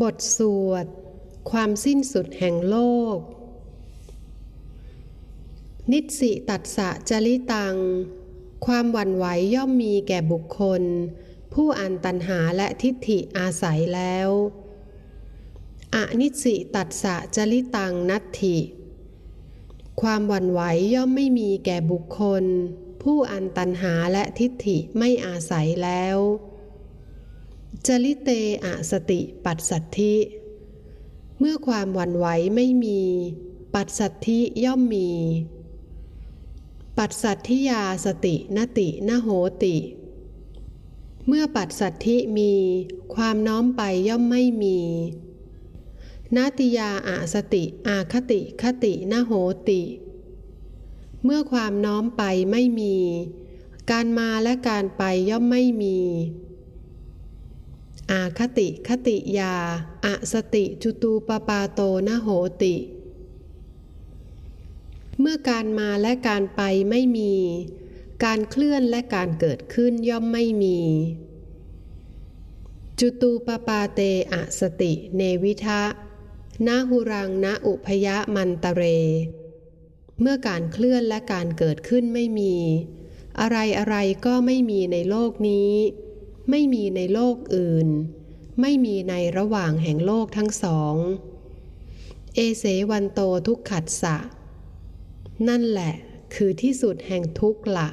บทสวด ความสิ้นสุดแห่งโลก นิสิตัสสะจริตัง ความหวั่นไหวย่อมมีแก่บุคคล ผู้อันตันหาและทิฏฐิอาศัยแล้วอนิสสิตัสสะจริตังนัตถิ ความหวั่นไหวย่อมไม่มีแก่บุคคล ผู้อันตันหาและทิฏฐิไม่อาศัยแล้ว จริเตอะสติปัสสัทธิ เมื่อความหวั่นไหวไม่มี ปัสสัทธิย่อมมี ปัสสัทธิยาสตินตินโหติ เมื่อปัสสัทธิมี ความน้อมไปย่อมไม่มี นาติยาอาสติอาคติคตินโหติ เมื่อความน้อมไปไม่มี การมาและการไปย่อมไม่มี อาคติคติยาอะสติจุตูปปาโตนโหติ เมื่อการมาและการไปไม่มี การเคลื่อนและการเกิดขึ้นย่อมไม่มี จุตูปปาเตอะสติ เนวิทะนาหุรังนาอุพยะมันตะเร เมื่อการเคลื่อนและการเกิดขึ้นไม่มี อะไรอะไรก็ไม่มีในโลกนี้ ไม่มีในโลกอื่น ไม่มีในระหว่างแห่งโลกทั้งสอง เอเสวันโตทุกขัดสะ นั่นแหละคือที่สุดแห่งทุกข์ละ